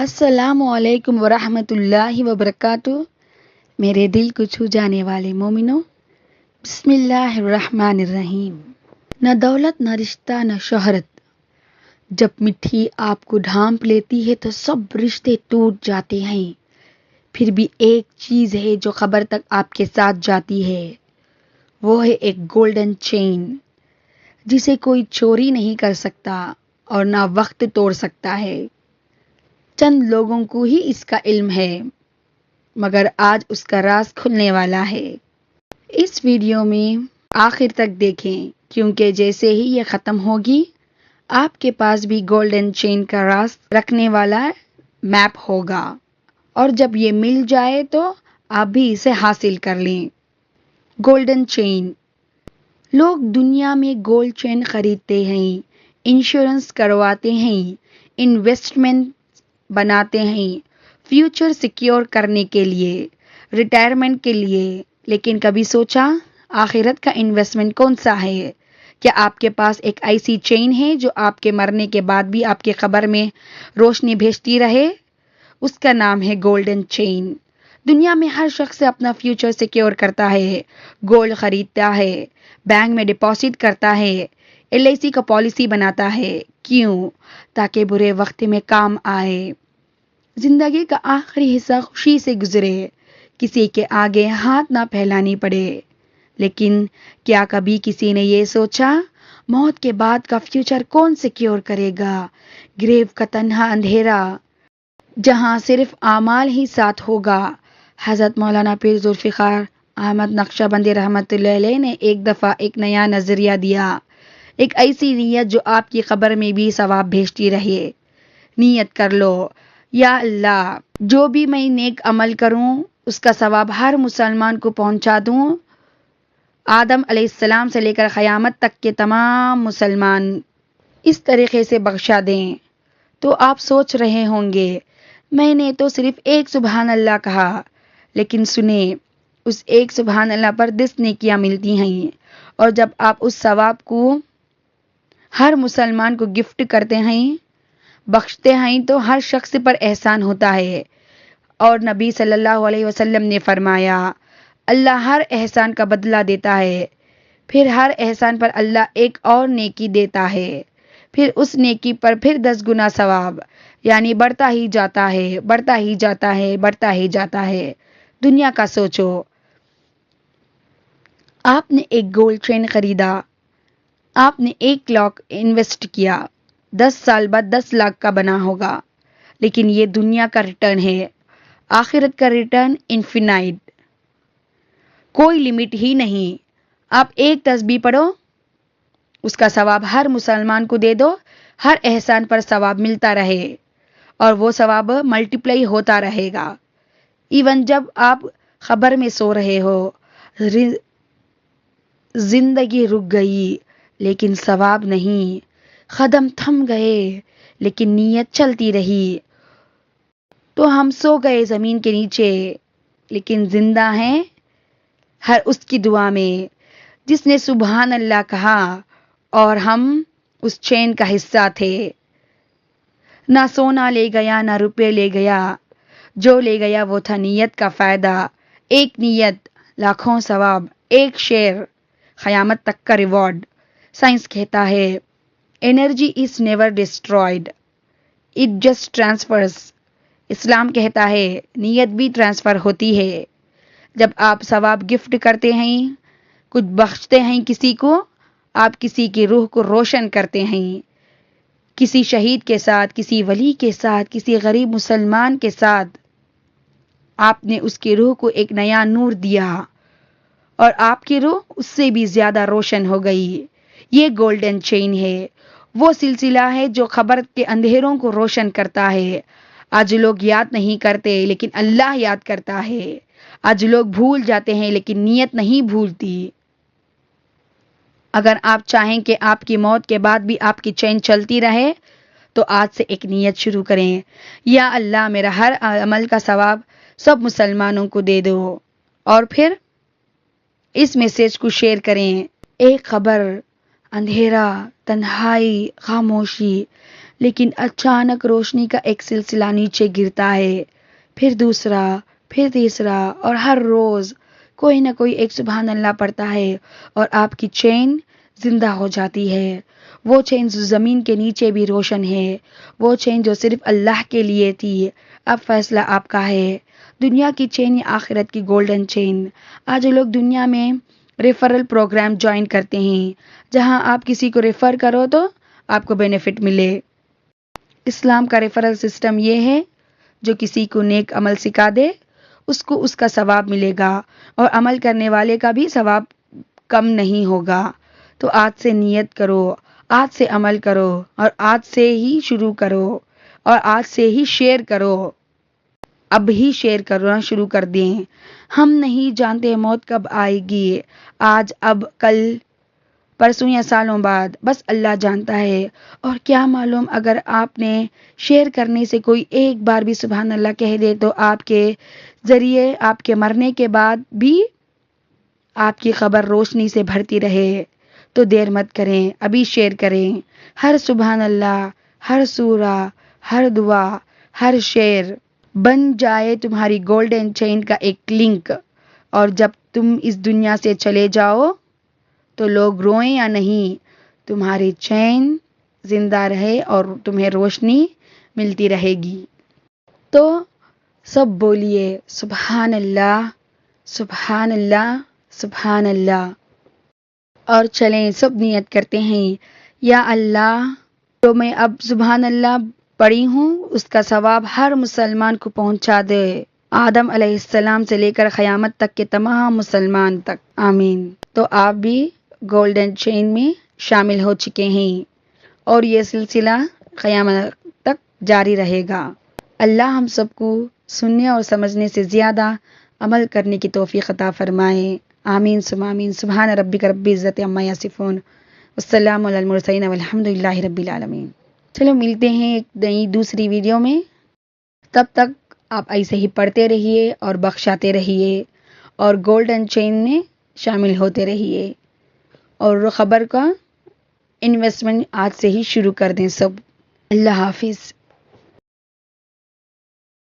السلام علیکم ورحمۃ اللہ وبرکاتہ۔ میرے دل کو چھو جانے والے مومنوں، بسم اللہ الرحمن الرحیم۔ نہ دولت، نہ رشتہ، نہ شہرت۔ جب مٹھی آپ کو ڈھانپ لیتی ہے تو سب رشتے ٹوٹ جاتے ہیں۔ پھر بھی ایک چیز ہے جو خبر تک آپ کے ساتھ جاتی ہے، وہ ہے ایک گولڈن چین جسے کوئی چوری نہیں کر سکتا اور نہ وقت توڑ سکتا ہے۔ چند لوگوں کو ہی اس کا علم ہے، مگر آج اس کا راز کھلنے والا ہے۔ اس ویڈیو میں آخر تک دیکھیں، کیونکہ جیسے ہی یہ ختم ہوگی، آپ کے پاس بھی گولڈن چین کا راز رکھنے والا میپ ہوگا۔ اور جب یہ مل جائے تو آپ بھی اسے حاصل کر لیں۔ گولڈن چین لوگ دنیا میں گولڈ چین خریدتے ہیں انشورنس کرواتے ہیں انویسٹمنٹ بناتے ہیں۔ فیوچر سیکیور کرنے کے لیے ریٹائرمنٹ کے لیے۔ لیکن کبھی سوچا، آخرت کا انویسٹمنٹ کون سا ہے؟ کیا آپ کے پاس ایک ایسی چین ہے جو آپ کے مرنے کے بعد بھی آپ کے خبر میں روشنی بھیجتی رہے؟ اس کا نام ہے گولڈن چین دنیا میں ہر شخص اپنا فیوچر سیکیور کرتا ہے۔ گولڈ خریدتا ہے۔ بینک میں ڈپازٹ کرتا ہے۔ ایل آئی سی کا پالیسی بناتا ہے۔ کیوں تاکہ برے وقت میں کام آئے۔ زندگی کا آخری حصہ خوشی سے گزرے، کسی کے آگے ہاتھ نہ پھیلانی پڑے۔ لیکن کیا کبھی کسی نے یہ سوچا، موت کے بعد کا فیوچر کون سیکیور کرے گا؟ گریو کا تنہا اندھیرا، جہاں صرف اعمال ہی ساتھ ہوگا۔ حضرت مولانا پیر ذوالفقار احمد نقشہ بندی رحمت اللہ علیہ نے ایک دفعہ ایک نیا نظریہ دیا۔ ایک ایسی نیت جو آپ کی خبر میں بھی ثواب بھیجتی رہے۔ نیت کر لو، یا اللہ، جو بھی میں نیک عمل کروں، اس کا ثواب ہر مسلمان کو پہنچا دوں۔ آدم علیہ السلام سے لے کر قیامت تک کے تمام مسلمان اس طریقے سے بخشا دیں۔ تو آپ سوچ رہے ہوں گے، میں نے تو صرف ایک سبحان اللہ کہا، لیکن سنیں، اس ایک سبحان اللہ پر دس نیکیاں ملتی ہیں۔ اور جب آپ اس ثواب کو ہر مسلمان کو گفٹ کرتے ہیں، بخشتے ہیں تو ہر شخص پر احسان ہوتا ہے۔ اور نبی صلی اللہ علیہ وسلم نے فرمایا، اللہ ہر احسان کا بدلہ دیتا ہے۔ پھر ہر احسان پر اللہ ایک اور نیکی دیتا ہے۔ پھر اس نیکی پر پھر دس گنا ثواب یعنی بڑھتا ہی جاتا ہے، بڑھتا ہی جاتا ہے، بڑھتا ہی جاتا ہے۔ دنیا کا سوچو۔ آپ نے ایک گولڈ چین خریدا۔ آپ نے ایک لاکھ انویسٹ کیا، دس سال بعد دس لاکھ کا بنا ہوگا۔ لیکن یہ دنیا کا ریٹرن ہے، آخرت کا ریٹرن انفینائٹ۔ کوئی لمٹ ہی نہیں۔ آپ ایک تسبیح پڑھو، اس کا ثواب ہر مسلمان کو دے دو، ہر احسان پر ثواب ملتا رہے۔ اور وہ ثواب ملٹیپلائی ہوتا رہے گا۔ ایون جب آپ خبر میں سو رہے ہو زندگی رک گئی۔ لیکن ثواب نہیں۔ قدم تھم گئے، لیکن نیت چلتی رہی۔ تو ہم سو گئے زمین کے نیچے، لیکن زندہ ہیں ہر اس کی دعا میں۔ جس نے سبحان اللہ کہا، اور ہم اس چین کا حصہ تھے۔ نہ سونا لے گیا، نہ روپے لے گیا۔ جو لے گیا وہ تھا نیت کا فائدہ۔ ایک نیت، لاکھوں ثواب، ایک شعر۔ قیامت تک کا ریوارڈ۔ سائنس کہتا ہے energy is never destroyed it just transfers Islam کہتا ہے، نیت بھی ٹرانسفر ہوتی ہے۔ جب آپ ثواب گفٹ کرتے ہیں، کچھ بخشتے ہیں کسی کو، آپ کسی کی روح کو روشن کرتے ہیں۔ کسی شہید کے ساتھ، کسی ولی کے ساتھ، کسی غریب مسلمان کے ساتھ۔ آپ نے اس کی روح کو ایک نیا نور دیا اور آپ کی روح اس سے بھی زیادہ روشن ہو گئی۔ یہ گولڈن چین ہے۔ وہ سلسلہ ہے جو خبر کے اندھیروں کو روشن کرتا ہے۔ آج لوگ یاد نہیں کرتے لیکن اللہ یاد کرتا ہے۔ آج لوگ بھول جاتے ہیں لیکن نیت نہیں بھولتی۔ اگر آپ چاہیں کہ آپ کی موت کے بعد بھی آپ کی چین چلتی رہے، تو آج سے ایک نیت شروع کریں۔ یا اللہ، میرا ہر عمل کا ثواب سب مسلمانوں کو دے دو۔ اور پھر اس میسیج کو شیئر کریں۔ ایک خبر اندھیرا، تنہائی، خاموشی، لیکن اچانک روشنی کا ایک سلسلہ نیچے گرتا ہے۔ پھر دوسرا، پھر تیسرا، اور ہر روز کوئی نہ کوئی ایک سبحان اللہ پڑھتا ہے اور آپ کی چین زندہ ہو جاتی ہے۔ وہ چین جو زمین کے نیچے بھی روشن ہے۔ وہ چین جو صرف اللہ کے لیے تھی، اب فیصلہ آپ کا ہے۔ دنیا کی چین یا آخرت کی گولڈن چین۔ آج لوگ دنیا میں ریفرل پروگرام جوائن کرتے ہیں۔ جہاں آپ کسی کو ریفر کرو تو آپ کو بینیفٹ ملے۔ اسلام کا ریفرل سسٹم یہ ہے، جو کسی کو نیک عمل سکھا دے، اس کو اس کا ثواب ملے گا اور عمل کرنے والے کا بھی ثواب کم نہیں ہوگا۔ تو آج سے نیت کرو، آج سے عمل کرو اور آج سے ہی شروع کرو اور آج سے ہی شیئر کرو۔ اب ہی شیئر کرنا شروع کر دیں۔ ہم نہیں جانتے موت کب آئے گی۔ آج، اب، کل، پرسوں یا سالوں بعد، بس اللہ جانتا ہے۔ اور کیا معلوم، اگر آپ نے شیئر کرنے سے کوئی ایک بار بھی سبحان اللہ کہہ دے تو آپ کے ذریعے، آپ کے مرنے کے بعد بھی آپ کی خبر روشنی سے بھرتی رہے۔ تو دیر مت کریں، ابھی شیئر کریں۔ ہر سبحان اللہ، ہر سورہ، ہر دعا، ہر شعر بن جائے تمہاری گولڈن چین کا ایک لنک اور جب تم اس دنیا سے چلے جاؤ تو لوگ روئیں یا نہیں، تمہاری چین زندہ رہے اور تمہیں روشنی ملتی رہے گی۔ تو سب بولیے، سبحان اللہ سبحان اللہ سبحان اللہ۔ اور چلیں، سب نیت کرتے ہیں، یا اللہ تو میں اب سبحان اللہ پڑھی ہوں، اس کا ثواب ہر مسلمان کو پہنچا دے۔ آدم علیہ السلام سے لے کر قیامت تک کے تمام مسلمان تک۔ آمین۔ تو آپ بھی گولڈن چین میں شامل ہو چکے ہیں اور یہ سلسلہ قیامت تک جاری رہے گا۔ اللہ ہم سب کو سننے اور سمجھنے سے زیادہ عمل کرنے کی توفیق عطا فرمائے۔ آمین۔ سم آمین۔ سبحان ربک رب عزت عما یصفون۔ السلام علی المرسلین والحمد للہ رب العالمین۔ چلو، ملتے ہیں ایک نئی دوسری ویڈیو میں۔ تب تک آپ ایسے ہی پڑھتے رہیے اور بخشاتے رہیے اور گولڈن چین میں شامل ہوتے رہیے۔ اور خبر کا انویسٹمنٹ آج سے ہی شروع کر دیں سب۔ اللہ حافظ۔